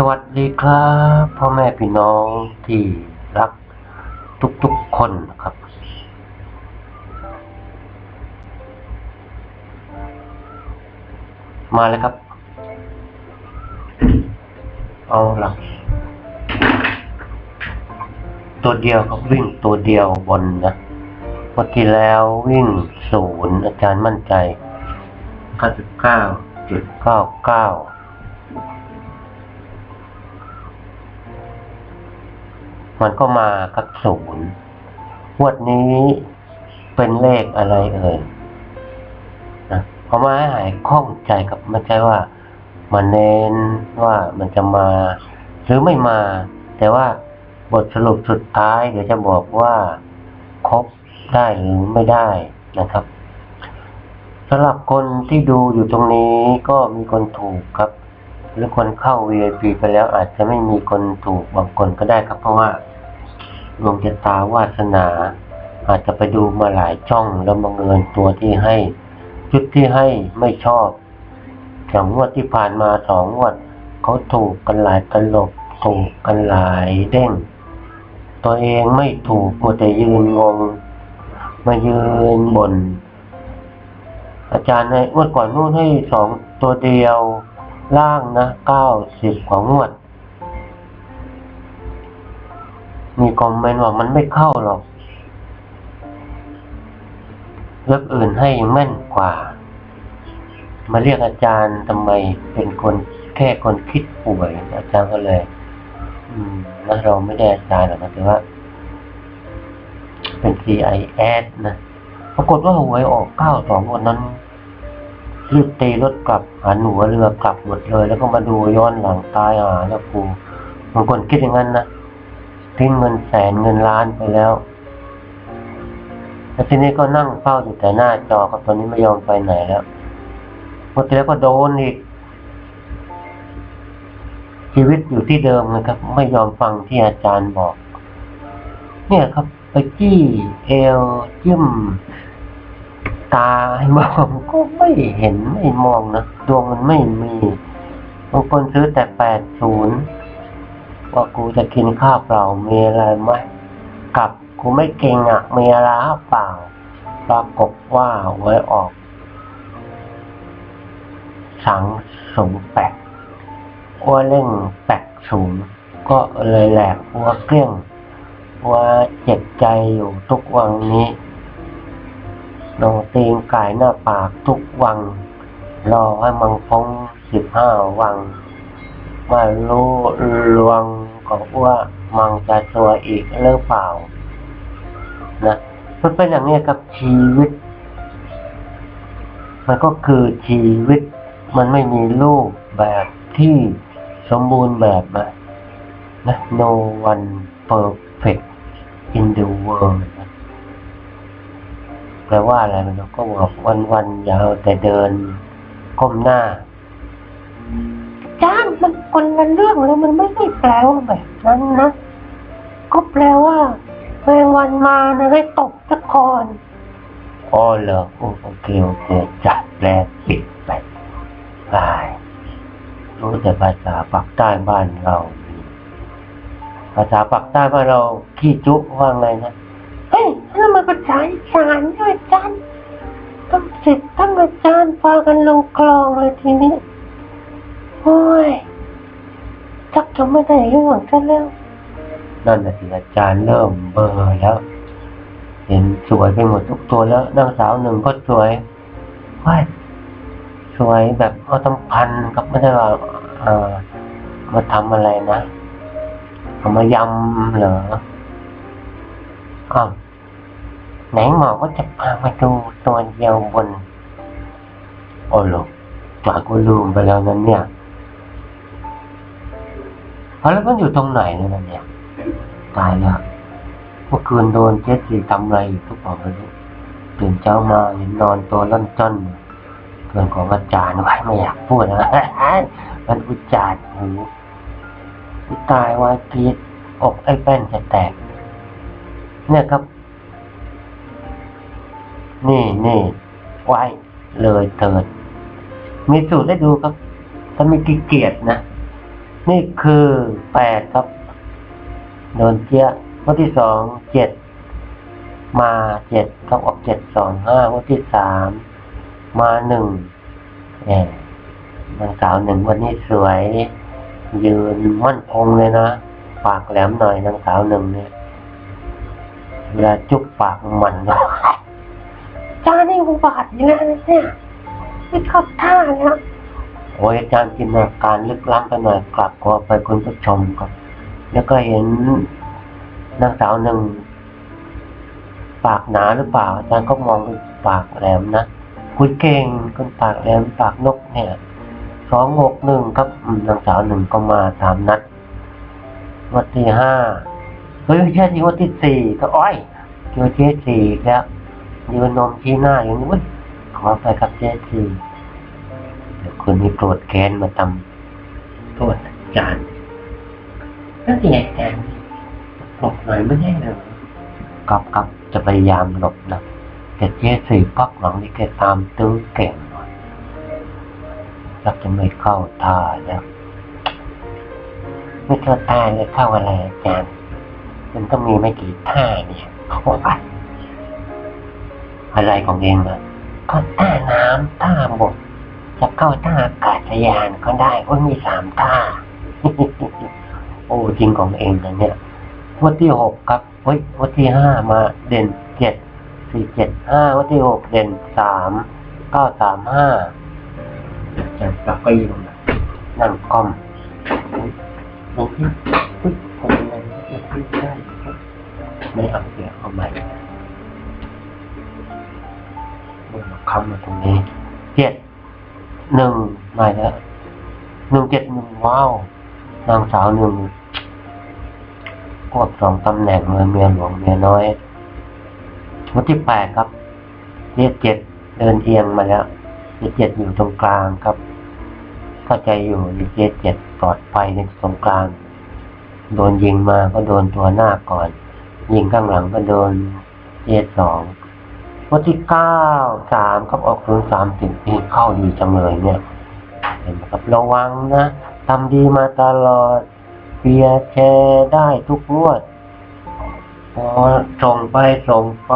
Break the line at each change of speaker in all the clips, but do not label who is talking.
สวัสดีครับพ่อแม่พี่น้องที่รักทุกๆคนนะครับ มาเลยครับ เอาละตัวเดียวครับวิ่งตัวเดียวบนนะเมื่อกี้แล้ววิ่งศูนย์อาจารย์มั่นใจเก้าสิบเก้าจุดเก้าเก้า มันก็มากับศูนย์วดนี้เป็นเลขอะไรเอ่ยนะเพรามาให้หายข้องใจกับไม่ใช่ว่ามาเน้นว่ามันจะมา หรือไม่มา แต่ว่าบทสรุปสุดท้ายเดี๋ยวจะบอกว่าครบได้หรือไม่ได้นะครับสำหรับคนที่ดูอยู่ตรงนี้ก็มีคนถูกครับ หรือคนเข้า VIP ไปแล้วอาจจะไม่มีคนถูกบางคนก็ได้ครับ เพราะว่าดวงชะตาวาสนา อาจจะไปดูมาหลายช่องแล้วบังเอิญตัวที่ให้จุดที่ให้ไม่ชอบอย่างงวดที่ผ่านมาสองงวดเขาถูกกันหลายตลบถูกกันหลายเด้ง ตัวเองไม่ถูกมัวแต่ยืนงง มายืนบน อาจารย์ในงวดก่อนนู่นให้สองตัวเดียว ล่างนะเก้าสิบกว่างวด มีคอมเมนต์ว่ามันไม่เข้าหรอกเว็บอื่นให้แม่นกว่า มาเรียกอาจารย์ทำไมเป็นคนแค่คนคิดป่วย อาจารย์ก็เลย อืมแล้วเราไม่ได้อาจารย์หรอกนะแต่ว่า เป็น CIS นะ ปรากฏว่าหวยออกเก้าสองวันนั้น รีบตีรถกลับหันหัวเรือกลับหมดเลย แล้วก็มาดูย้อนหลังตายหาแล้วกูบางคนคิดอย่างนั้นนะทิ้งเงินแสนเงินล้านไปแล้วแล้วทีนี้ก็นั่งเฝ้าอยู่แต่หน้าจอครับตอนนี้ไม่ยอมไปไหนแล้วหมดแล้วก็โดนอีก ชีวิตอยู่ที่เดิมนะครับ ไม่ยอมฟังที่อาจารย์บอก เนี่ยครับ ไปจี้เอวจิ้ม ตาให้มองก็ไม่เห็นไม่มองนะดวงมันไม่มีบางคนซื้อแต่แปดศูนย์ว่ากูจะกินข้าวเปล่ามีอะไรไหมกับกูไม่เก่งอะมีอะไรเปล่าปรากฏว่าไว้ออกสังสูงแปดอ้วเร่งแปดศูนย์ก็เลยแหลกหัวเกลี้ยงหัวเจ็บใจอยู่ทุกวันนี้ โดนตีนไก่หน้าปากทุกวันรอให้มังพงสิบห้าวันม่รู้ลวงก็ว่ามังจะตัวอีกหรือเปล่า นะมันเป็นอย่างนี้กับชีวิต มันก็คือชีวิต มันไม่มีรูปแบบที่สมบูรณ์แบบนะ no one perfect in the world แปลว่าอะไรมันก็บอกวันวันอย่าเอาแต่เดินก้มหน้า จ้างมันคนละเรื่องเลยมันไม่ได้แปลว่าแบบนั้นนะก็แปลว่าแมงวันมานะให้ตกตะกอนอ๋อเหรอโอเคโอเคจัดแปลปิดไปไปรู้แต่ภาษาปักใต้บ้านเรา ภาษาปักใต้บ้านเราขี้จุว่าไงนะ เฮ้ยนั่นมันภาษาอีสานด้วยจารย์ต้องสิทธิ์ต้องอาจารย์พากันลงคลองเลยทีนี้โอ้ยจักจะไม่ได้เรื่องกันแล้วนั่นน่ะอาจารย์เริ่มเบอร์แล้ว เห็นสวยไปหมดทุกตัวแล้วนางสาวหนึ่งก็สวยว้ายสวยแบบเอาทำพันกับไม่ได้ว่าเออมาทำอะไรนะเอามายำเหรออ้าว ไหนหมอก็จะพามาดูตัวเดียวบน โอ้โหหมากูลืมไปแล้วนั้นเนี่ยเอาแล้วมันอยู่ตรงไหนนี่นะเนี่ย ตายแล้วเมื่อคืนโดนเจสซี่ทำอะไรอยู่ทุกคนไม่รู้ตื่นเช้ามาเห็นนอนตัวล่อนจ้อนเพื่อนของอาจารย์ไว้ไม่อยากพูดนะมันอุจจาดหูตายวากรีดอกไอ้แป้นจะแตก เนี่ยครับ นี่นี่ไว้เลยเถิด มีสูตรให้ดูครับถ้ามีกี่เกียรตินะ นี่คือแปดครับโดนเจียวันที่สองเจ็ดมาเจ็ดก็ออกเจ็ดสองห้าวันที่สามมาหนึ่งแหมนางสาวหนึ่งวันนี้สวย ยืนมั่นคงเลยนะปากแหลมหน่อยนางสาวหนึ่งเนี่ยเวลาจุกปากมันเนาะ
จ้านี่อุบาทอยู่แล้วเนี่ยไม่เข้าท่าแล้ว
โอ้ยอาจารย์จินตนาการลึกล้ำไปหน่อยกลับขอไปคุณผู้ชมครับแล้วก็เห็นนางสาวหนึ่ง ปากหนาหรือเปล่า อาจารย์ก็มองดูปากแหลมนะคุยเก่งคนปากแหลมปากนกเนี่ยสองหกหนึ่งครับนางสาวหนึ่งก็มาตามนัดวันที่ห้าเฮ้ยไม่ใช่ที่วันที่สี่ก็อ้อยเจอเจสี่อีกแล้ว ยืนนมชี้หน้าอย่างนี้ขอไปกับเจสี่เดี๋ยวคุณมีโกรธแค้นมาทำโทษอาจารย์
นั่นสิไงแกหลบหน่อยไม่ได้เหรอ
กับกับจะพยายามหลบนะแต่เจสี่พักหลังนี่แกตามตื้อเก่งหน่อยชักจะไม่เข้าท่าแล้วไม่เข้าท่าเลยเข้าอะไรอาจารย์มันก็มีไม่กี่ท่าเนี่ยเขาบอกว่า อะไรของเองอะก็ท่าน้ำท่าบกจะเข้าท่าอากาศยานก็ได้ก็มีสามท่า โอ้จริงของเองนะเนี่ยวันที่หกครับเฮ้ยวันที่ห้ามาเด่นเจ็ดสี่เจ็ดห้าวันที่หกเด่นสามเก้าสามห้าจับก็ยืนนะนั่งก้มลงที่ปึ๊บทำอะไรไม่ได้ครับไม่เอาเสียเอาใหม่ มันมาค้ำมาตรงนี้เจ็ดหนึ่งมาแล้วหนึ่งเจ็ดหนึ่งว้าวนางสาวหนึ่งควบสองตำแหน่งเลยเมียหลวงเมียน้อยวันที่แปดครับเจ็ดเจ็ดเดินเอียงมาแล้วเจ็ดเจ็ดอยู่ตรงกลางครับเข้าใจอยู่เจ็ดเจ็ดปลอดภัยในตรงกลางโดนยิงมาก็โดนตัวหน้าก่อน ยิงข้างหลังก็โดนเจ็ดสอง วันที่เก้าสามครับออกศูนย์สามสิบนี่เข้าดีจังเลยเนี่ยเห็นไหมครับระวังนะทำดีมาตลอดเปียร์แชร์ได้ทุกงวดพอส่งไปส่งไป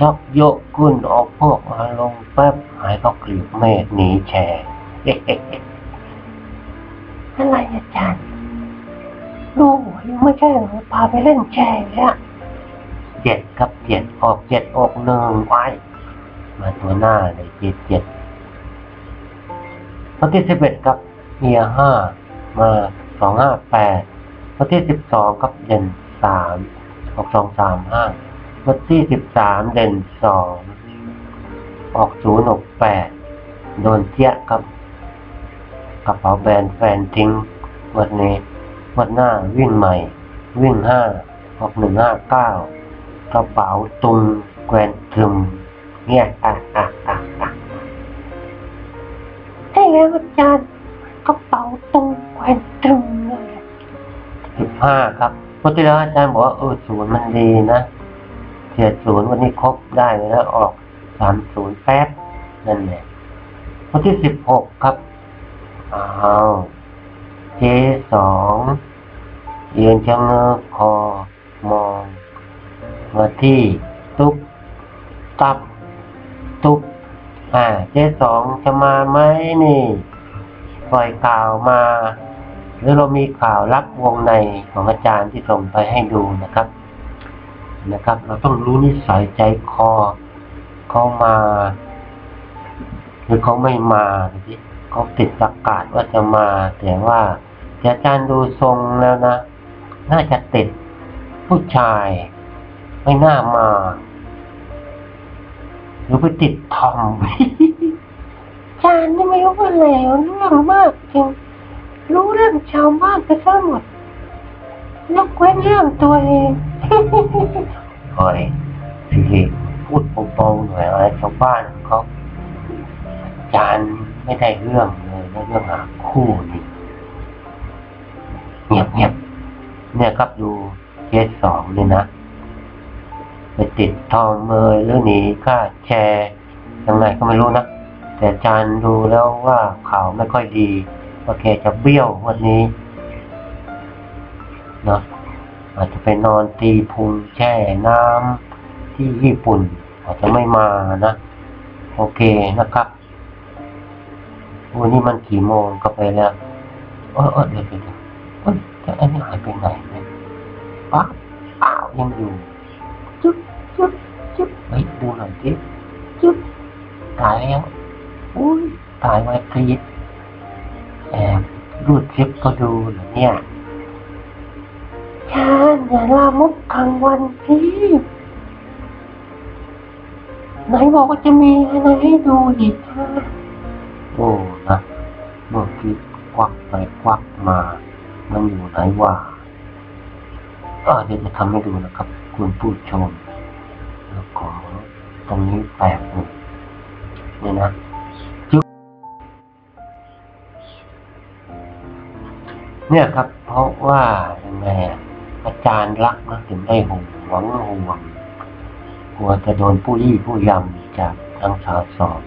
ชักโยกขึ้นออกพวกมาลงแป๊บหายก็กลีบเมฆหนีแชร์
อะไรอาจารย์ลูกยังไม่ใช่หรอพาไปเล่นแชร์แล้ว
เจ็ดครับเจ็ดออกเจ็ดออกหนึ่งไว้มาตัวหน้าเลยเจ็ดเจ็ดวันที่สิบเอ็ดครับเมียห้ามาสองห้าแปดวันที่สิบสองครับเด่นสามออกสองสามห้าวันที่สิบสามเด่นสองออกศูนย์ออกแปดโดนเจี๊ยะครับกระเป๋าแบรนด์แฟนทิ้งวันนี้วันหน้าวิ่งใหม่ วิ่งห้าออกหนึ่งห้าเก้า กระเป๋าตุงแกวนทรึมเนี่ยอะอะอะอะ
ใช่แล้วอาจารย์กระเป๋าตรงแขวนตรึงเลย
สิบห้าครับพุทธิแล้วอาจารย์บอกว่าเออศูนย์มันดีนะเจ็ดศูนย์วันนี้ครบได้เลยนะออกสามศูนย์แป๊บนั่นแหละวันที่สิบหกครับอ้าวเจสองเอียนชะเง้อคอมอง มาที่ตุ๊บตับ ตุ๊บอ่าเจ๊สองจะมาไหมนี่ปล่อยข่าวมา หรือเรามีข่าวลับวงในของอาจารย์ที่ส่งไปให้ดูนะครับ นะครับ เราต้องรู้นิสัยใจคอเขามาหรือเขาไม่มาดูสิเขาติดประกาศว่าจะมา แต่ว่าอาจารย์ดูทรงแล้วนะ น่าจะติดผู้ชาย ไม่น่ามา หรือไปติดทอม
อาจารย์นี่ไม่รู้ว่าแล้วเรื่องมากจริง รู้เรื่องชาวบ้านไปซะหมดยกเว้นเรื่องตัวเอง
เฮ้ยสิริพูดเบาๆหน่อยอะไรชาวบ้านเขาอาจารย์ไม่ได้เรื่องเลยนะเรื่องหาคู่นี่เงียบเงียบๆเนี่ยครับดูเคสสองนี่นะ ไปติดทองเมยหรือหนีค่าแชร์ยังไงก็ไม่รู้นะ แต่อาจารย์ดูแล้วว่าข่าวไม่ค่อยดีว่าแกจะเบี้ยววันนี้เนาะอาจจะไปนอนตีพุงแช่น้ำที่ญี่ปุ่น อาจจะไม่มานะ โอเคนะครับ วันนี้มันกี่โมงก็ไปแล้วเออเออเดี๋ยวเดี๋ยวเดี๋ยวอ้ยแต่อันนี้หายไปไหนเนี่ยป๊าอ้าวยังอยู่
จุ๊บจุ๊บจุ๊บ
เฮ้ยดูหน่อยสิ
จุ๊บ
ตายแล้วอุ้ยตายไว้กรีดแอบรูดซิปก็ดูเหรอเนี่ย
ชาญอย่าลามกกลางวันสิไหนบอกว่าจะมีอะไรให้ดูอีกฮะ
โอ้นะเมื่อกี้ควักไปควักมา มันอยู่ไหนวะก็เดี๋ยวจะทำให้ดูนะครับ คุณผู้ชมแล้วก็ตรงนี้แปลกหนึ่งนี่นะจุ๊บเนี่ยครับ เพราะว่ายังไงอาจารย์รักนะถึงได้ห่วงหวงห่วงกลัวจะโดนผู้ยี่ผู้ยำจากทางสาวสอบ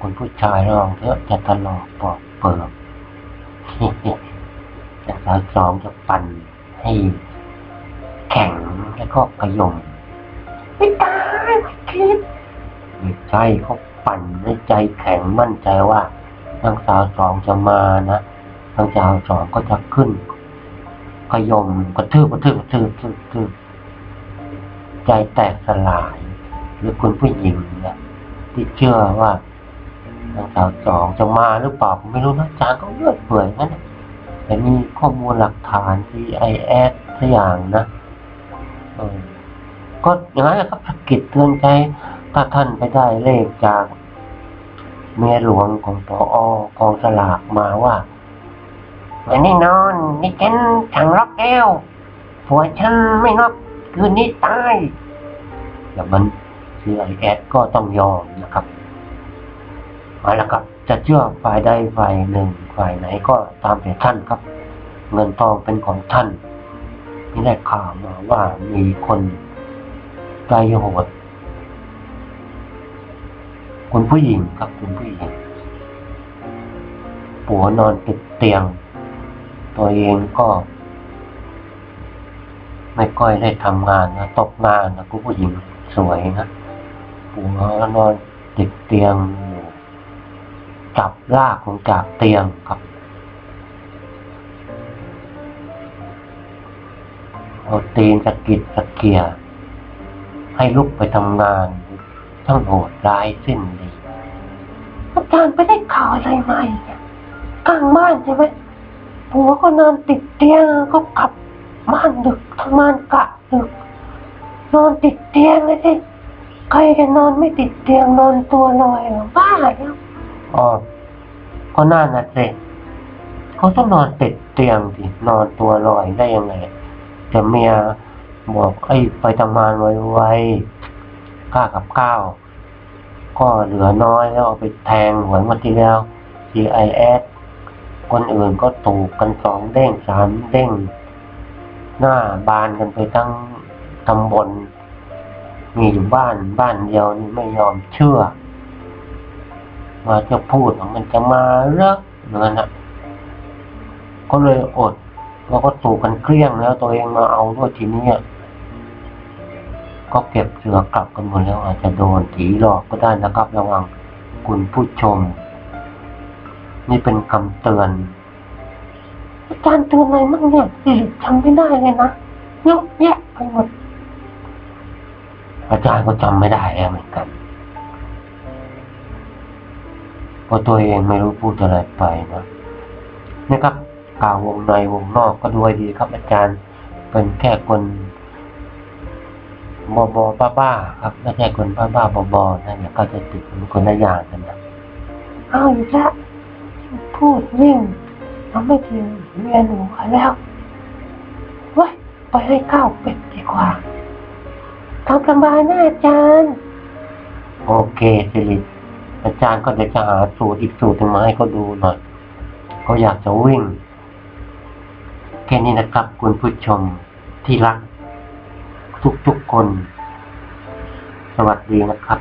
คนผู้ชายลองเถอะจะทะเลาะปอกเปิบจะสาวสองจะปั่นให้แข็ง แล้วก็ขยม
ไม่ตายไม่คิด
มีใจเขาปั่นให้ใจแข็งมั่นใจว่าทางสาวสองจะมานะทางสาวสองก็จะขึ้นขยมกระทืบกระทืบกระทืบกระทืบกระทืบใจแตกสลาย หรือคุณผู้หญิงเนี่ยที่เชื่อว่าทางสาวสองจะมาหรือเปล่าผมไม่รู้นะอาจารย์ก็เลื่อยเปื่อยงั้นน่ะแต่มีข้อมูลหลักฐาน CIS ทุกอย่างนะเออ ก็อย่างนั้นแหละครับสะกิดเตือนใจถ้าท่านไปได้เลขจากเมียหลวงของปออกองสลากมาว่าวันนี้นอน นี่ฉันถังล็อกแก้วผัวฉันไม่นอกคืนนี้ตายแล้วมัน CIS ก็ต้องยอมนะครับเอาละครับ จะเชื่อฝ่ายใดฝ่ายหนึ่งฝ่ายไหนก็ตามแต่ท่านครับ เงินทองเป็นของท่าน ได้ข่าวมาว่ามีคนใจโหด คุณผู้หญิงครับคุณผู้หญิงผัวนอนติดเตียง ตัวเองก็ ไม่ค่อยได้ทำงานนะตกงานนะคุณผู้หญิงสวยนะผัวนอนติดเตียง จับลากลงจากเตียงครับ เอาตีนสะกิดสะเกียร์ให้ลุกไปทำงาน ทั้งโหดร้ายสิ้นดี
อาจารย์ไปได้ข่าวอะไรมาอีกอะกลางบ้านใช่ไหมผัวก็นอนติดเตียงก็กลับบ้านดึกทำงานกะดึกนอนติดเตียงเลยสิใครจะนอนไม่ติดเตียงนอนตัวลอยหรอบ้าแล้ว
อ๋อก็น่านะสิเขาต้องนอนติดเตียงดินอนตัวลอยได้ยังไง แต่เมียบอกไอ้ไปทำงานไวๆค่ากับข้าว ก็เหลือน้อยแล้วเอาไปแทงหวยวันที่แล้ว CIS คนอื่นก็ถูกกันสองเด้งสามเด้ง หน้าบานกันไปทั้งตำบล มีอยู่บ้านบ้านเดียวนี่ไม่ยอมเชื่อว่าจะพูดว่ามันจะมาเลิกเหมือนกันนะก็เลยอด แล้วก็ถูกกันเกลี้ยงแล้วตัวเองมาเอาด้วยทีนี้ก็เก็บเสือกลับกันหมดแล้วอาจจะโดนผีหลอกก็ได้นะครับ ระวังคุณผู้ชม นี่เป็นคำเตือน
อาจารย์เตือนอะไรมั่งเนี่ยจำไม่ได้เลยนะเยอะแยะไปหมด
อาจารย์ก็จำไม่ได้แล้วเหมือนกันเพราะตัวเองไม่รู้พูดอะไรไปนะนี่ครับ กล่าววงในวงนอกก็ดูให้ดีครับอาจารย์เป็นแค่คนบอบอบ้าบ้าๆครับไม่ใช่คนบ้าบ้าๆบอบอๆนั่นแหละก็จะติดเป็นคนละอย่างกันนะ
เอาอีกแล้วพูดวิ่งเราไม่ถึงเมียหนูกันแล้วเว้ยไปให้ข้าวเป็ดดีกว่าทำสบายนะอาจารย์
โอเคสิริอาจารย์ก็เดี๋ยวจะหาสูตรอีกสูตรหนึ่งมาให้เขาดูหน่อยเขาอยากจะวิ่ง แค่นี้นะครับ คุณผู้ชมที่รัก ทุกๆคน สวัสดีนะครับ